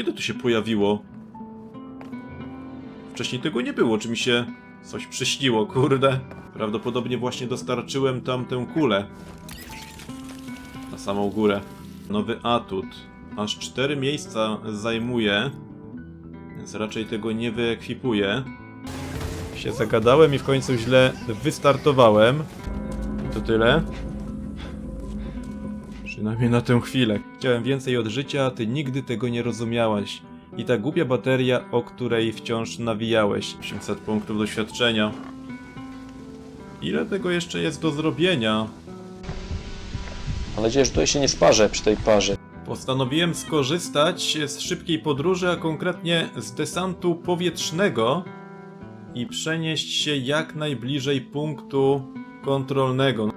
Kiedy to się pojawiło? Wcześniej tego nie było, czy mi się coś przyśniło, kurde. Prawdopodobnie właśnie dostarczyłem tam tę kulę. Na samą górę. Nowy atut. Aż cztery miejsca zajmuje, więc raczej tego nie wyekwipuję. Się zagadałem i w końcu źle wystartowałem. I to tyle. Przynajmniej na tę chwilę. Chciałem więcej od życia, a ty nigdy tego nie rozumiałaś. I ta głupia bateria, o której wciąż nawijałeś. 800 punktów doświadczenia. Ile tego jeszcze jest do zrobienia? Mam nadzieję, że tutaj się nie sparzę przy tej parze. Postanowiłem skorzystać z szybkiej podróży, a konkretnie z desantu powietrznego i przenieść się jak najbliżej punktu kontrolnego.